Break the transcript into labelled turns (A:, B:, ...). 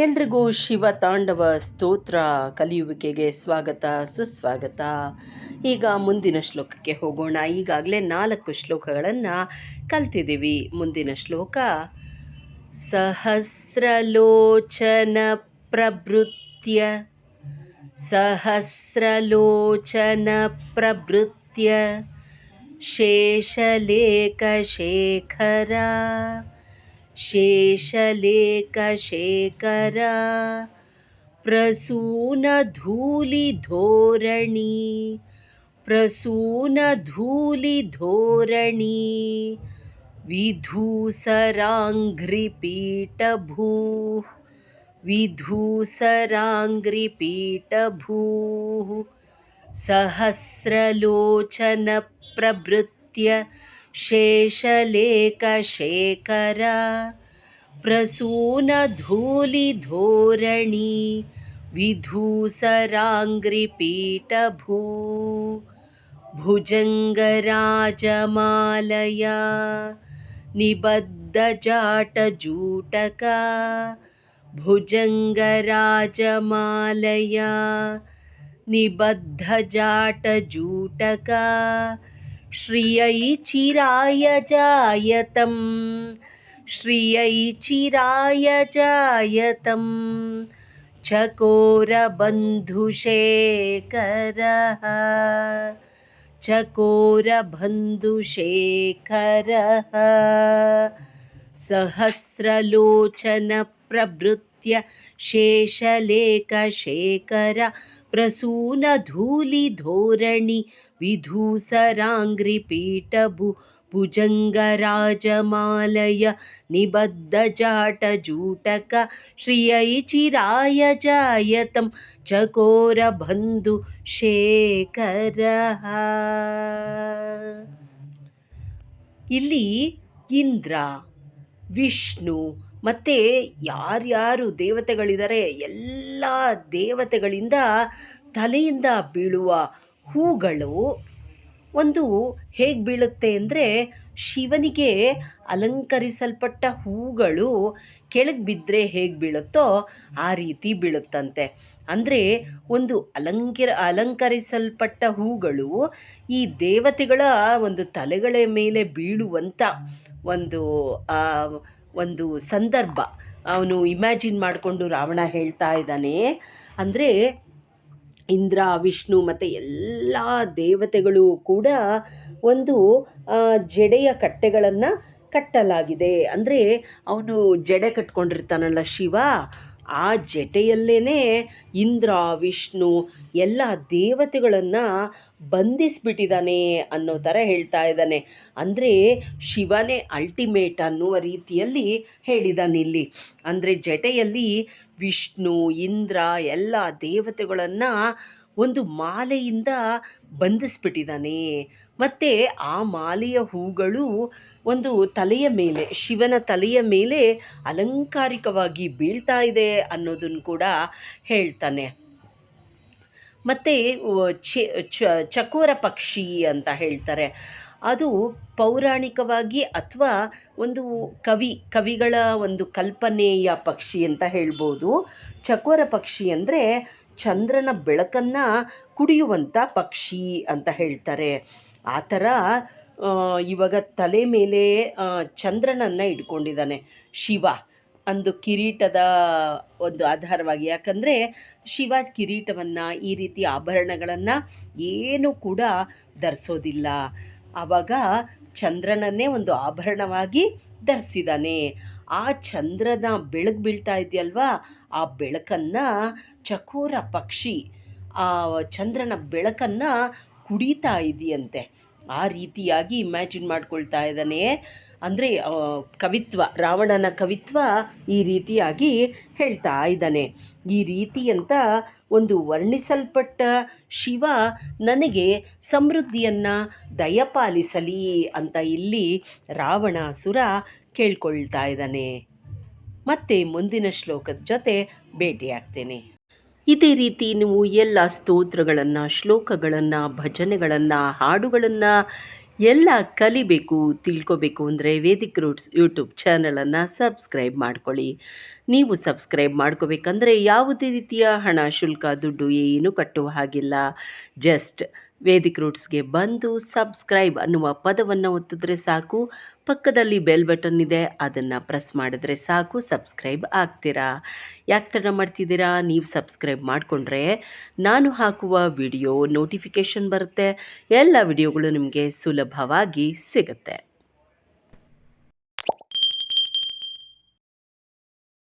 A: ಎಲ್ರಿಗೂ ಶಿವ ತಾಂಡವ ಸ್ತೋತ್ರ, ಕಲಿಯುವಿಕೆಗೆ ಸ್ವಾಗತ, ಸುಸ್ವಾಗತ. ಈಗ ಮುಂದಿನ ಶ್ಲೋಕಕ್ಕೆ ಹೋಗೋಣ. ಈಗಾಗಲೇ ನಾಲ್ಕು ಶ್ಲೋಕಗಳನ್ನು ಕಲ್ತಿದ್ದೀವಿ. ಮುಂದಿನ ಶ್ಲೋಕ, ಸಹಸ್ರಲೋಚನ ಪ್ರಭೃತ್ಯ ಸಹಸ್ರಲೋಚನ ಪ್ರಭೃತ್ಯ, ಶೇಷಲೇಖಶೇಖರ. शेषलेकशेखरा प्रसूनधूलिधोरणी। प्रसूनधूलिधोरणी। विधूसराङ्घ्रिपीठभूः। विधूसराङ्घ्रिपीठभूः। सहस्रलोचनप्रभृत्य शेषलेखशेखरा। प्रसूनधूलिधोರಣಿ विधूसराङ्घ्रिपीठभू भुजङ्गराजमालया निबद्धजाटजूटका भुजङ्गराजमालया निबद्धजाटजूटका श्रियै चिराय जायतं श्रियै चिराय जायतं चकोरबन्धुशेखरः। चकोरबन्धुशेखरः। नित्य शेषलेखशेखर प्रसूनधूलिधोरणि विधूसराङ्घ्रिपीठभु भुजङ्गराजमालय निबद्धजाटजूटक श्रियै चिराय जायतं चकोरबन्धुशेखरः ಇಲ್ಲಿ ಇಂದ್ರ ವಿಷ್ಣು ಮತ್ತು ಯಾರ್ಯಾರು ದೇವತೆಗಳಿದ್ದಾರೆ ಎಲ್ಲ ದೇವತೆಗಳಿಂದ ತಲೆಯಿಂದ ಬೀಳುವ ಹೂಗಳು ಒಂದು ಹೇಗೆ ಬೀಳುತ್ತೆ ಅಂದರೆ ಶಿವನಿಗೆ ಅಲಂಕರಿಸಲ್ಪಟ್ಟ ಹೂಗಳು ಕೆಳಗೆ ಬಿದ್ದರೆ ಹೇಗೆ ಬೀಳುತ್ತೋ ಆ ರೀತಿ ಬೀಳುತ್ತಂತೆ. ಅಂದರೆ ಒಂದು ಅಲಂಕಿರ ಅಲಂಕರಿಸಲ್ಪಟ್ಟ ಹೂಗಳು ಈ ದೇವತೆಗಳ ಒಂದು ತಲೆಗಳ ಮೇಲೆ ಬೀಳುವಂಥ ಒಂದು ಒಂದು ಸಂದರ್ಭ. ಅವನು ಇಮ್ಯಾಜಿನ್ ಮಾಡಿಕೊಂಡು ರಾವಣ ಹೇಳ್ತಾ ಇದ್ದಾನೆ. ಅಂದರೆ ಇಂದ್ರ, ವಿಷ್ಣು ಮತ್ತು ಎಲ್ಲ ದೇವತೆಗಳು ಕೂಡ ಒಂದು ಜಡೆಯ ಕಟ್ಟೆಗಳನ್ನು ಕಟ್ಟಲಾಗಿದೆ. ಅಂದರೆ ಅವನು ಜಡೆ ಕಟ್ಕೊಂಡಿರ್ತಾನಲ್ಲ ಶಿವ ಆ ಜಟೆಯಲ್ಲೇ ಇಂದ್ರ, ವಿಷ್ಣು ಎಲ್ಲ ದೇವತೆಗಳನ್ನು ಬಂಧಿಸಿಬಿಟ್ಟಿದ್ದಾನೆ ಅನ್ನೋ ಥರ ಹೇಳ್ತಾ ಇದ್ದಾನೆ. ಅಂದರೆ ಶಿವನೇ ಅಲ್ಟಿಮೇಟ್ ಅನ್ನುವ ರೀತಿಯಲ್ಲಿ ಹೇಳಿದ್ದಾನಿಲ್ಲಿ ಅಂದರೆ ಜಟೆಯಲ್ಲಿ ವಿಷ್ಣು, ಇಂದ್ರ ಎಲ್ಲ ದೇವತೆಗಳನ್ನು ಒಂದು ಮಾಲೆಯಿಂದ ಬಂಧಿಸ್ಬಿಟ್ಟಿದ್ದಾನೆ. ಮತ್ತು ಆ ಮಾಲೆಯ ಹೂಗಳು ಒಂದು ತಲೆಯ ಮೇಲೆ, ಶಿವನ ತಲೆಯ ಮೇಲೆ ಅಲಂಕಾರಿಕವಾಗಿ ಬೀಳ್ತಾ ಇದೆ ಅನ್ನೋದನ್ನು ಕೂಡ ಹೇಳ್ತಾನೆ. ಮತ್ತು ಚಕೋರ ಪಕ್ಷಿ ಅಂತ ಹೇಳ್ತಾರೆ. ಅದು ಪೌರಾಣಿಕವಾಗಿ ಅಥವಾ ಒಂದು ಕವಿ, ಕವಿಗಳ ಒಂದು ಕಲ್ಪನೆಯ ಪಕ್ಷಿ ಅಂತ ಹೇಳ್ಬೋದು. ಚಕೋರ ಪಕ್ಷಿ ಅಂದರೆ ಚಂದ್ರನ ಬೆಳಕನ್ನು ಕುಡಿಯುವಂಥ ಪಕ್ಷಿ ಅಂತ ಹೇಳ್ತಾರೆ. ಆ ಥರ ಇವಾಗ ತಲೆ ಮೇಲೆ ಚಂದ್ರನನ್ನು ಇಟ್ಕೊಂಡಿದ್ದಾನೆ ಶಿವ. ಒಂದು ಕಿರೀಟದ ಒಂದು ಆಧಾರವಾಗಿ. ಯಾಕಂದರೆ, ಶಿವ ಕಿರೀಟವನ್ನು, ಈ ರೀತಿ ಆಭರಣಗಳನ್ನು ಏನೂ ಕೂಡ ಧರಿಸೋದಿಲ್ಲ. ಆವಾಗ ಚಂದ್ರನನ್ನೇ ಒಂದು ಆಭರಣವಾಗಿ ಧರಿಸಿದ್ದಾನೆ ಆ ಚಂದ್ರನ ಬೆಳಕು ಬೀಳ್ತಾ ಇದೆಯಲ್ವಾ? ಆ ಬೆಳಕನ್ನು ಚಕೋರ ಪಕ್ಷಿ, ಆ ಚಂದ್ರನ ಬೆಳಕನ್ನು ಕುಡಿತಾ ಇದೆಯಂತೆ. ಆ ರೀತಿಯಾಗಿ ಇಮ್ಯಾಜಿನ್ ಮಾಡ್ಕೊಳ್ತಾ ಇದ್ದಾನೆ ಅಂದರೆ ಕವಿತ್ವ, ರಾವಣನ ಕವಿತ್ವ ಈ ರೀತಿಯಾಗಿ ಹೇಳ್ತಾ ಇದ್ದಾನೆ. ಈ ರೀತಿ ಅಂತ ಒಂದು ವರ್ಣಿಸಲ್ಪಟ್ಟ ಶಿವ ನನಗೆ ಸಮೃದ್ಧಿಯನ್ನು ದಯಪಾಲಿಸಲಿ ಅಂತ ಇಲ್ಲಿ ರಾವಣಾಸುರ ಕೇಳ್ಕೊಳ್ತಾ ಇದ್ದಾನೆ. ಮತ್ತೆ ಮುಂದಿನ ಶ್ಲೋಕದ ಜೊತೆ ಭೇಟಿಯಾಗ್ತೇನೆ. ಇದೇ ರೀತಿ ನೀವು ಎಲ್ಲ ಸ್ತೋತ್ರಗಳನ್ನು, ಶ್ಲೋಕಗಳನ್ನು, ಭಜನೆಗಳನ್ನು, ಹಾಡುಗಳನ್ನು ಎಲ್ಲ ಕಲಿಬೇಕು, ತಿಳ್ಕೊಬೇಕು ಅಂದರೆ ವೇದಿಕ್ ರೂಟ್ಸ್ ಯೂಟ್ಯೂಬ್ ಚಾನಲನ್ನು ಸಬ್ಸ್ಕ್ರೈಬ್ ಮಾಡ್ಕೊಳ್ಳಿ. ನೀವು ಸಬ್ಸ್ಕ್ರೈಬ್ ಮಾಡ್ಕೋಬೇಕಂದ್ರೆ ಯಾವುದೇ ರೀತಿಯ ಹಣ, ಶುಲ್ಕ, ದುಡ್ಡು ಏನು ಕಟ್ಟುವ ಹಾಗಿಲ್ಲ. ಜಸ್ಟ್ ವೇದಿಕ್ ರೂಟ್ಸ್ಗೆ ಬಂದು ಸಬ್ಸ್ಕ್ರೈಬ್ ಅನ್ನುವ ಪದವನ್ನು ಒತ್ತಿದ್ರೆ ಸಾಕು. ಪಕ್ಕದಲ್ಲಿ ಬೆಲ್ ಬಟನ್ ಇದೆ, ಅದನ್ನು ಪ್ರೆಸ್ ಮಾಡಿದ್ರೆ ಸಾಕು. ಸಬ್ಸ್ಕ್ರೈಬ್ ಆಗ್ತೀರಾ? ಯಾಕೆ ತಡ ಮಾಡ್ತಿದ್ದೀರಾ? ನೀವು ಸಬ್ಸ್ಕ್ರೈಬ್ ಮಾಡಿಕೊಂಡ್ರೆ ನಾನು ಹಾಕುವ ವಿಡಿಯೋ ನೋಟಿಫಿಕೇಷನ್ ಬರುತ್ತೆ. ಎಲ್ಲ ವಿಡಿಯೋಗಳು ನಿಮಗೆ ಸುಲಭವಾಗಿ ಸಿಗುತ್ತೆ.